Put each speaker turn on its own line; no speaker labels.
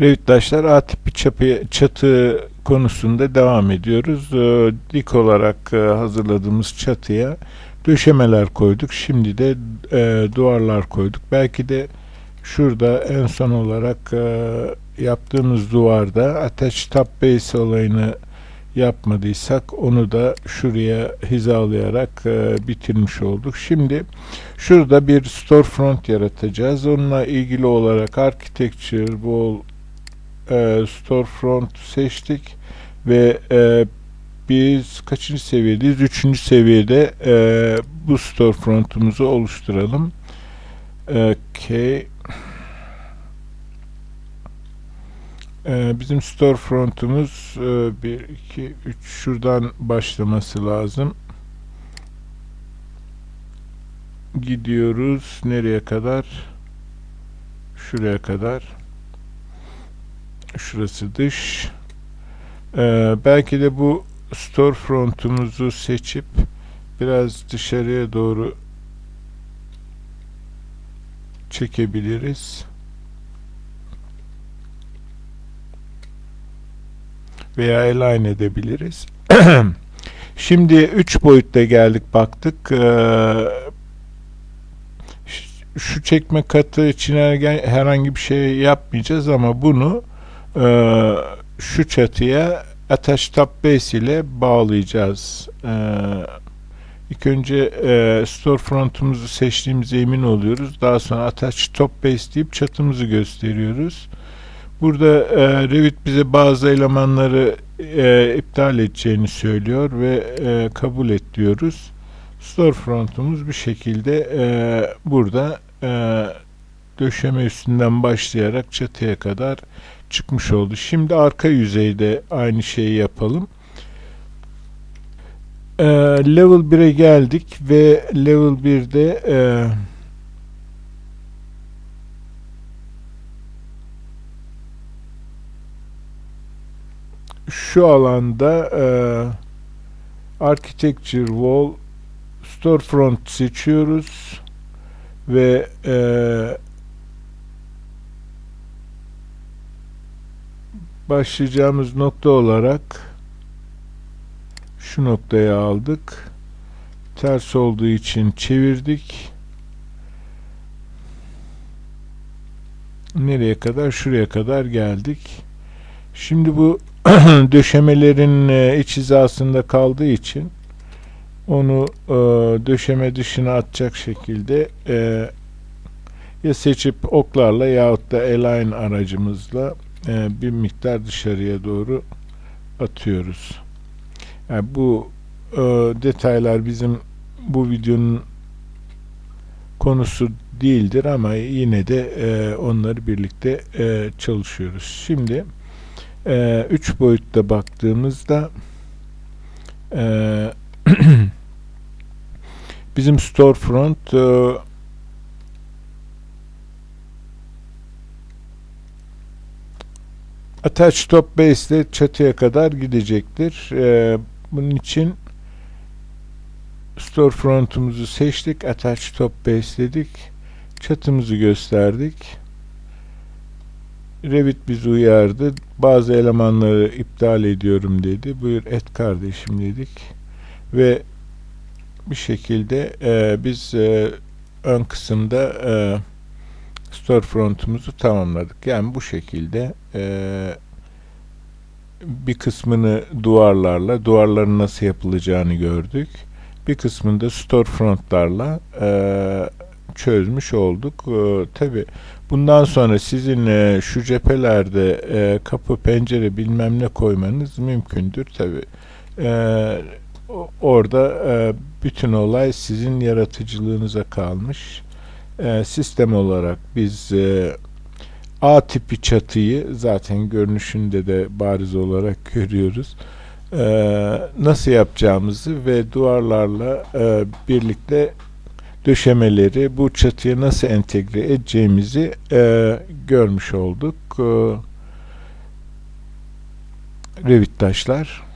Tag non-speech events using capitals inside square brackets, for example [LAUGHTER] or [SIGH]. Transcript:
Revit taşlar A tipi çapı, çatı konusunda devam ediyoruz. Ee, dik olarak e, hazırladığımız çatıya döşemeler koyduk. Şimdi de e, duvarlar koyduk. Belki de şurada en son olarak e, yaptığımız duvarda ateş top base olayını yapmadıysak onu da şuraya hizalayarak e, bitirmiş olduk. Şimdi şurada bir storefront yaratacağız. Onunla ilgili olarak architecture wall e, storefront seçtik ve e, biz kaçıncı seviyedeyiz? Üçüncü seviyede e, bu storefrontumuzu oluşturalım. Okay. E, bizim storefrontumuz e, 1, 2, 3 şuradan başlaması lazım. Gidiyoruz. Nereye kadar? Şuraya kadar. Şurası dış. Ee, belki de bu storefrontumuzu seçip biraz dışarıya doğru çekebiliriz. Veya align edebiliriz. [CLEARS THROAT] Şimdi 3 boyutta geldik baktık. Ee, şu çekme katı için herhangi bir şey yapmayacağız ama bunu e, şu çatıya top base ile bağlayacağız. E, ilk önce e, storefrontumuzu seçtiğimize emin oluyoruz. Daha sonra attach top base deyip çatımızı gösteriyoruz. Burada e, Revit bize bazı elemanları e, iptal edeceğini söylüyor ve e, kabul et diyoruz. Storefrontumuz bir şekilde e, burada e, döşeme üstünden başlayarak çatıya kadar çıkmış oldu. Şimdi arka yüzeyde aynı şeyi yapalım. Ee, level 1'e geldik ve level 1'de e, şu alanda e, Architecture Wall Storefront seçiyoruz ve e, başlayacağımız nokta olarak şu noktaya aldık. Ters olduğu için çevirdik. Nereye kadar? Şuraya kadar geldik. Şimdi bu [CLEARS THROAT] döşemelerin e, iç hizasında kaldığı için onu e, döşeme dışına atacak şekilde e, ya seçip oklarla yahut da align aracımızla e, bir miktar dışarıya doğru atıyoruz. Yani bu e, detaylar bizim bu videonun konusu değildir ama yine de e, onları birlikte e, çalışıyoruz. Şimdi e, üç boyutta baktığımızda e, [CLEARS THROAT] bizim storefront e, Attach top base ile çatıya kadar gidecektir. Ee, bunun için storefront'umuzu seçtik. Attach top base dedik. Çatımızı gösterdik. Revit bizi uyardı. Bazı elemanları iptal ediyorum dedi. Buyur et kardeşim dedik. Ve bir şekilde e, biz e, ön kısımda e, storefront'umuzu tamamladık. Yani bu şekilde e, bir kısmını duvarlarla, duvarların nasıl yapılacağını gördük. Bir kısmını da storefrontlarla e, çözmüş olduk. E, Tabi bundan sonra sizin e, şu cephelerde e, kapı, pencere bilmem ne koymanız mümkündür. Tabi e, o- orada e, bütün olay sizin yaratıcılığınıza kalmış e, sistem olarak biz e, A tipi çatıyı zaten görünüşünde de bariz olarak [LAUGHS] görüyoruz. E, nasıl yapacağımızı ve duvarlarla e, birlikte döşemeleri bu çatıya nasıl entegre edeceğimizi e, görmüş olduk. E, Revit taşlar.